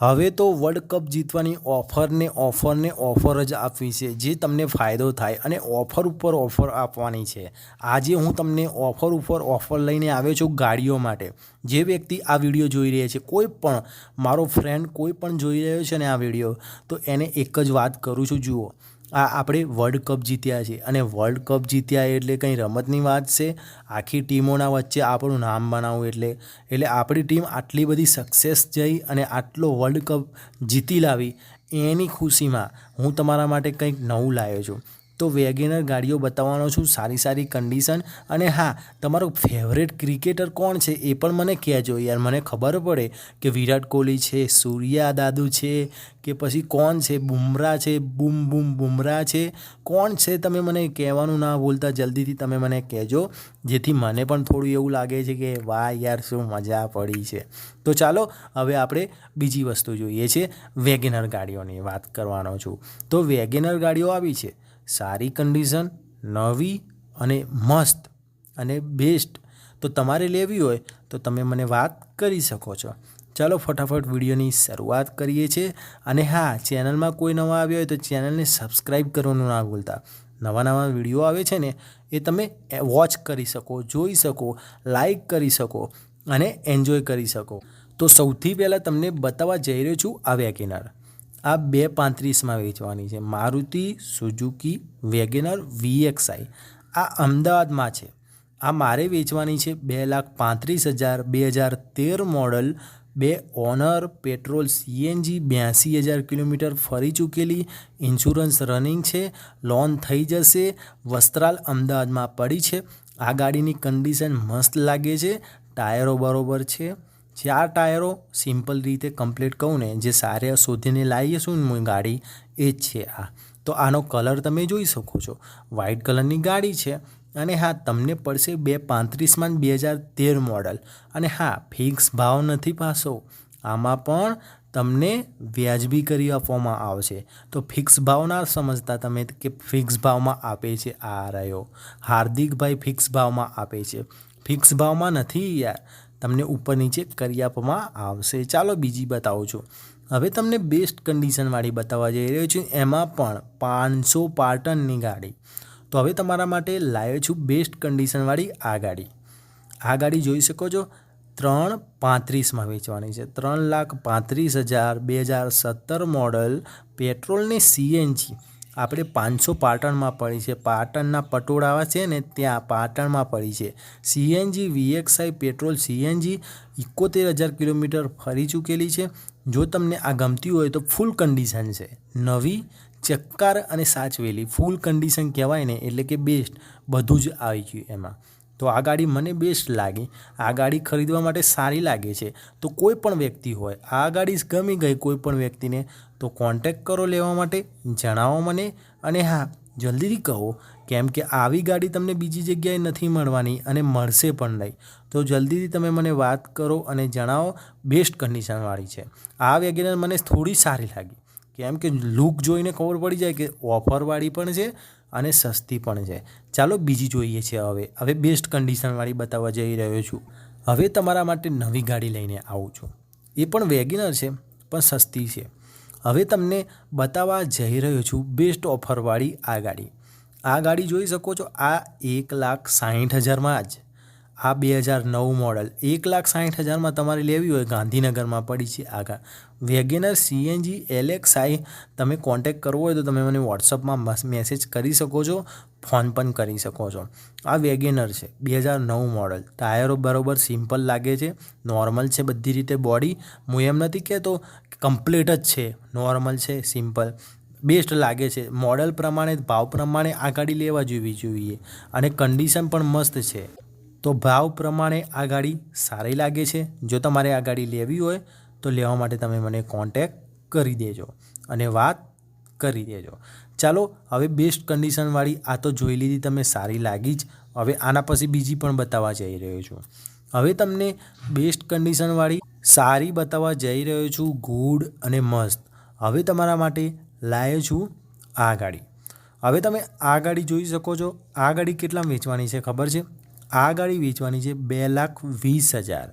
હવે તો world cup જીતવાની ઓફરને ઓફરને ઓફર જ આપવી છે, જે તમને ફાયદો થાય અને ઓફર ઉપર ઓફર આપવાની છે. આજે હું તમને ઓફર ઉપર ઓફર લઈને આવ્યો છું ગાડીઓ માટે. જે વ્યક્તિ આ વીડિયો જોઈ રહ્યા છે, કોઈ પણ મારો ફ્રેન્ડ કોઈ પણ જોઈ રહ્યો છે ને આ વીડિયો, તો એને એક જ વાત કરું છું, જુઓ. આ આપણે વર્લ્ડ કપ જીત્યા છે. અને વર્લ્ડ કપ જીત્યા એટલે કંઈ રમતની વાત છે? આખી ટીમોના વચ્ચે આપણું નામ બનાવવું એટલે એટલે આપણી ટીમ આટલી બધી સક્સેસ જઈ અને આટલો વર્લ્ડ કપ જીતી લાવી એની ખુશીમાં હું તમારા માટે કંઈક નવું લાવ્યો છું. તો વેગેનર ગાડીઓ બતાવવાનો છું, સારી સારી કન્ડિશન અને હા, તમારો ફેવરેટ ક્રિકેટર કોણ છે એ પણ મને કહેજો યાર. મને ખબર પડે કે વિરાટ કોહલી છે, સૂર્યા દાદુ છે, કે પછી કોણ છે? બુમરાહ છે, બૂમ બૂમ બુમરાહ છે. કોણ છે? તમે મને કહેવાનું ના ભૂલતા જલ્દીથી તમે મને કહેજો. જેથી મને પણ થોડું એવું લાગે છે કે, વાહ યાર, શું મજા પડી છે. તો ચાલો, હવે આપણે બીજી વસ્તુ જોઈએ છે. વેગેનર ગાડીઓની વાત કરવાનો છું. તો વેગેનર ગાડીઓ આવી છે. સારી કન્ડિશન નવી અને મસ્ત અને બેસ્ટ તો તમારે લેવી હોય તો તમે મને વાત કરી શકો છો. ચાલો ફટાફટ વિડીયોની શરૂઆત કરીએ છીએ. અને હા, ચેનલમાં કોઈ નવા આવ્યા હોય તો ચેનલને સબસ્ક્રાઈબ કરવાનું ના ભૂલતા. નવા નવા વીડિયો આવે છે ને, એ તમે વોચ કરી શકો, જોઈ શકો લાઈક કરી શકો અને એન્જોય કરી શકો. તો સૌથી પહેલાં તમને બતાવવા જઈ રહ્યો છું આ વેગેનર આ બે પાંત્રીસમાં વેચવાની છે. Maruti Suzuki WagonR VXI. આ અમદાવાદમાં છે. આ મારે વેચવાની છે બે લાખ પાંત્રીસ હજાર, બે હજાર તેર મોડલ, બે ઓનર પેટ્રોલ સીએનજી, બ્યાસી હજાર કિલોમીટર ફરી ચૂકેલી, ઇન્સ્યોરન્સ રનિંગ છે, લોન થઈ જશે, વસ્ત્રાલ અમદાવાદમાં પડી છે. આ ગાડીની કન્ડિશન મસ્ત લાગે છે, ટાયરો બરાબર છે. ચાર ટાયરો સિમ્પલ રીતે કમ્પ્લીટ કહું ને, જે સારા શોધીને લાવીએ છું ગાડી, એ જ છે આ. તો આનો કલર તમે જોઈ શકો છો. વ્હાઇટ કલરની ગાડી છે અને હા, તમને પડશે બે પાંત્રીસમાં બે હજાર તેર મોડલ. અને હા, ફિક્સ ભાવ નથી પાસો આમાં પણ તમને વ્યાજબી કરી આપવામાં આવશે. તો ફિક્સ ભાવ ના સમજતા તમે કે ફિક્સ ભાવમાં આપે છે આ રહ્યો. હાર્દિકભાઈ ફિક્સ ભાવમાં આપે છે. ફિક્સ ભાવમાં નથી યાર. તમને ઉપર નીચે કરી આપવામાં આવશે. ચાલો બીજી બતાવું છું. હવે તમને બેસ્ટ કન્ડિશનવાળી બતાવવા જઈ રહ્યો છું. એમાં પણ પાંચસો પાટનની ગાડી. તો હવે તમારા માટે લાવ્યો છું બેસ્ટ કન્ડિશનવાળી આ ગાડી. આ ગાડી જોઈ શકો છો, ત્રણ પાંત્રીસમાં વેચવાની છે. ત્રણ લાખ પાંત્રીસ હજાર, બે હજાર સત્તર મોડલ પેટ્રોલની સીએનજી આપણે પાંચસો પાટણમાં પડી છે. પાટણના પટોળાવા છે ને ત્યાં પાટણમાં પડી છે. સીએનજી વીએક્સઆઈ પેટ્રોલ સીએનજી ઇકોતેર હજાર કિલોમીટર ફરી ચૂકેલી છે. જો તમને આ ગમતી હોય તો ફૂલ કન્ડિશન છે. નવી, ચક્કાર અને સાચવેલી. ફૂલ કન્ડિશન કહેવાય ને એટલે કે બેસ્ટ. બધું જ આવી ગયું એમાં. તો આ ગાડી મને બેસ્ટ લાગી. આ ગાડી ખરીદવા માટે સારી લાગે છે. તો કોઈ પણ વ્યક્તિ હોય, આ ગાડી ગમી ગઈ કોઈ પણ વ્યક્તિને, તો કોન્ટેક કરો લેવા માટે, જણાવો મને અને હા, જલ્દીથી કહો, કેમ કે આવી ગાડી તમને બીજી જગ્યાએ નથી મળવાની અને મળશે પણ નહીં. તો જલ્દીથી તમે મને વાત કરો અને જણાવો બેસ્ટ કન્ડિશનવાળી છે. આ વેગેનર મને થોડી સારી લાગી. કેમ કે લુક જોઈને ખબર પડી જાય કે ઓફરવાળી પણ છે અને સસ્તી પણ છે. ચાલો બીજી જોઈએ છે હવે. હવે બેસ્ટ કન્ડિશનવાળી બતાવવા જઈ રહ્યો છું. હવે તમારા માટે નવી ગાડી લઈને આવું છું. એ પણ વેગેનર છે, પણ સસ્તી છે. હવે તમને બતાવવા જઈ રહ્યો છું બેસ્ટ ઓફરવાળી આ ગાડી. આ ગાડી જોઈ શકો છો, આ એક લાખ સાહીઠ હજારમાં જ આ બે હજાર નવ મોડલ. એક લાખ સાઠ હજારમાં તમારે લેવી હોય ગાંધીનગરમાં પડી છે આગળ. વેગેનર સીએનજી એલેક્સ આઈ તમે કોન્ટેક કરવો હોય તો તમે મને વોટ્સઅપમાં મેસેજ કરી શકો છો, ફોન પણ કરી શકો છો. આ વેગેનર છે, બે હજાર નવ મોડલ. ટાયરો બરાબર સિમ્પલ લાગે છે, નોર્મલ છે બધી રીતે બોડી. હું એમ નથી કહેતો કમ્પ્લીટ જ છે, નોર્મલ છે, સિમ્પલ. બેસ્ટ લાગે છે. મોડલ પ્રમાણે, ભાવ પ્રમાણે આ ગાડી લેવા જેવી જોઈએ. અને કન્ડિશન પણ મસ્ત છે. તો ભાવ પ્રમાણે આ ગાડી સારી લાગે છે. જો તમારે આ ગાડી લેવી હોય, તો લેવા માટે તમે મને કોન્ટેક કરી દેજો અને વાત કરી દેજો. ચાલો, હવે બેસ્ટ કન્ડિશનવાળી આ તો જોઈ લીધી તમે, સારી લાગી જ. હવે આના પછી બીજી પણ બતાવવા જઈ રહ્યો છું. હવે તમને બેસ્ટ કન્ડિશનવાળી સારી બતાવવા જઈ રહ્યો છું ગુડ અને મસ્ત. હવે તમારા માટે લાવ્યો છું આ ગાડી. હવે તમે આ ગાડી જોઈ શકો છો. આ ગાડી કેટલા વેચવાની છે ખબર છે? આ ગાડી વેચવાની છે બે લાખ વીસ હજાર.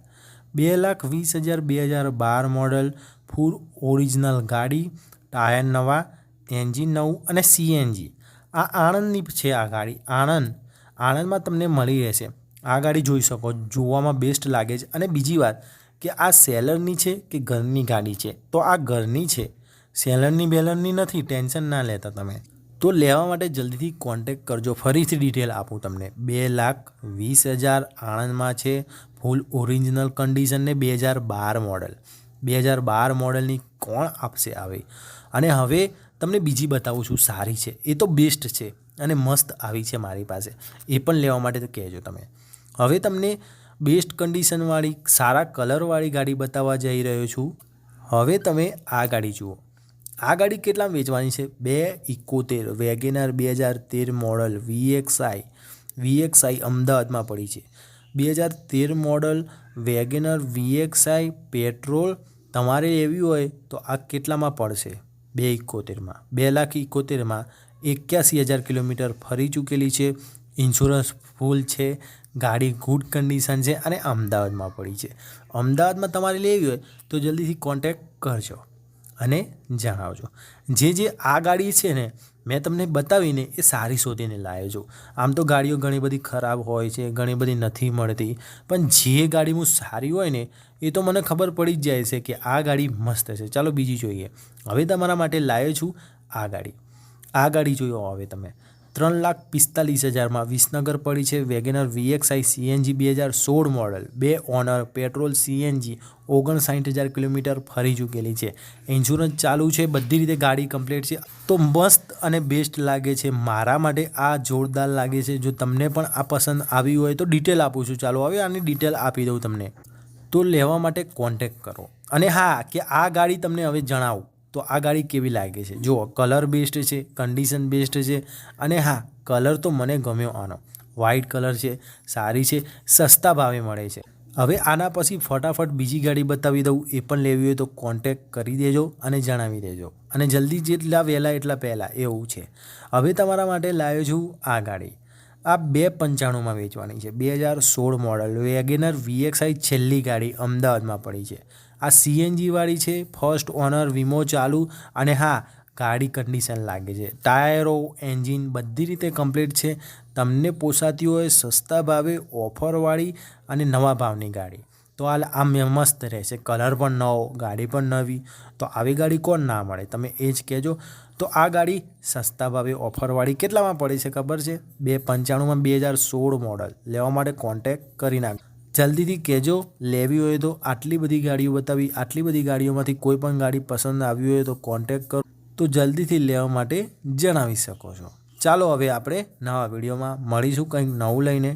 બે લાખ વીસ હજાર બે હજાર બાર મોડલ, ફૂલ ઓરિજિનલ ગાડી, ટાયર નવા, એન્જિન નવું અને સીએનજી. આ આણંદની છે આ ગાડી, આણંદ. આણંદમાં તમને મળી રહેશે. આ ગાડી જોઈ શકો, જોવામાં બેસ્ટ લાગે છે. અને બીજી વાત કે આ સેલરની છે કે ઘરની ગાડી છે? તો આ ઘરની છે. સેલરની બેલરની નથી, ટેન્શન ના લેતા તમે. તો લેવા માટે જલ્દીથી કોન્ટેક કરજો. ફરીથી ડિટેલ આપું તમને. બે લાખ વીસ હજાર આણંદમાં છે ફૂલ ઓરિજિનલ કન્ડિશન ને બે હજાર બાર મોડલ બે હજાર બાર મોડલની કોણ આપશે આવી? અને હવે તમને બીજી બતાવું છું, સારી છે. એ તો બેસ્ટ છે અને મસ્ત આવી છે મારી પાસે. એ પણ લેવા માટે તો કહેજો તમે. હવે તમને બેસ્ટ કન્ડિશનવાળી સારા કલરવાળી ગાડી બતાવવા જઈ રહ્યો છું. હવે તમે આ ગાડી જુઓ. આ ગાડી કેટલા વેચવાની છે? બે ઇકોતેર વેગેનાર બે હજાર તેર મોડલ વીએક્સઆઈ વીએક્સઆઈ અમદાવાદમાં પડી છે. બે હજાર તેર મોડલ વેગેનર વીએક્સઆઈ પેટ્રોલ તમારે લેવી હોય તો આ કેટલામાં પડશે? બે ઇકોતેરમાં બે લાખ ઇકોતેરમાં એક્યાસી હજાર કિલોમીટર ફરી ચૂકેલી છે. ઇન્સ્યોરન્સ ફૂલ છે. ગાડી ગુડ કન્ડિશન છે અને અમદાવાદમાં પડી છે. અમદાવાદમાં તમારે લેવી હોય તો જલ્દીથી કોન્ટેક્ટ કરજો. અને જણાવજો. જે જે આ ગાડી છે ને, મેં તમને બતાવીને એ સારી શોધીને લાવ્યો આમ તો ગાડીઓ ઘણી બધી ખરાબ હોય છે, ઘણી બધી નથી મળતી, પણ જે ગાડી હું સારી હોય ને, એ તો મને ખબર પડી જ જાય છે કે આ ગાડી મસ્ત છે. ચાલો બીજી જોઈએ. હવે તમારા માટે લાવ્યો છું આ ગાડી. આ ગાડી જોયો હવે તમે. ત્રણ લાખ પિસ્તાલીસ હજારમાં વિસનગર પડી છે વેગેનર વીએક્સઆઈ સીએનજી બે હજાર સોળ મોડલ. બે ઓનર પેટ્રોલ સીએનજી ઓગણસાઠ હજાર કિલોમીટર ફરી ચૂકેલી છે. ઇન્સ્યોરન્સ ચાલુ છે, બધી રીતે ગાડી કમ્પ્લીટ છે. તો મસ્ત અને બેસ્ટ લાગે છે. મારા માટે આ જોરદાર લાગે છે. જો તમને પણ આ પસંદ આવી હોય તો ડિટેલ આપું છું. ચાલો હવે આની ડિટેલ આપી દઉં તમને. તો લેવા માટે કોન્ટેક કરો. અને હા, કે આ ગાડી તમને હવે જણાવું. તો આ ગાડી કેવી લાગે છે? જુઓ કલર બેસ્ટ છે કન્ડિશન બેસ્ટ છે, અને હા કલર તો મને ગમ્યો આનો. વ્હાઇટ કલર છે, સારી છે, સસ્તા ભાવે મળે છે. હવે આના પછી ફટાફટ બીજી ગાડી બતાવી દઉં. એ પણ લેવી હોય તો કોન્ટેક કરી દેજો અને જણાવી દેજો. અને જલ્દી જેટલા વહેલા એટલા પહેલાં એવું છે. હવે તમારા માટે લાવ્યો છું આ ગાડી. આ બે પંચાણુંમાં વેચવાની છે. બે હજાર સોળ મોડલ વેગેનર વીએક્સઆઈ છેલ્લી ગાડી અમદાવાદમાં પડી છે. આ સીએનજીવાળી છે ફર્સ્ટ ઓનર વીમો ચાલુ અને હા, ગાડી કન્ડિશન લાગે છે. ટાયરો એન્જિન બધી રીતે કમ્પ્લીટ છે. તમને પોસાતી હોય સસ્તા ભાવે ઓફરવાળી અને નવા ભાવની ગાડી. તો હાલ આ મસ્ત રહેશે. કલર પણ નવો, ગાડી પણ નવી. તો આવી ગાડી કોણ ના મળે? તમે એ જ કહેજો. તો આ ગાડી સસ્તા ભાવે ઓફરવાળી કેટલામાં પડે છે ખબર છે? બે પંચાણુંમાં બે હજાર સોળ મોડલ લેવા માટે કોન્ટેક કરી નાખ જલ્દીથી કહેજો, લેવી હોય તો આટલી બધી ગાડીઓ બતાવી, આટલી બધી ગાડીઓમાંથી કોઈ પણ ગાડી પસંદ આવી હોય તો કોન્ટેક કરો. તો જલ્દીથી લેવા માટે જણાવી શકો છો. ચાલો હવે આપણે નવા વિડીયોમાં મળીશું કંઈક નવું લઈને.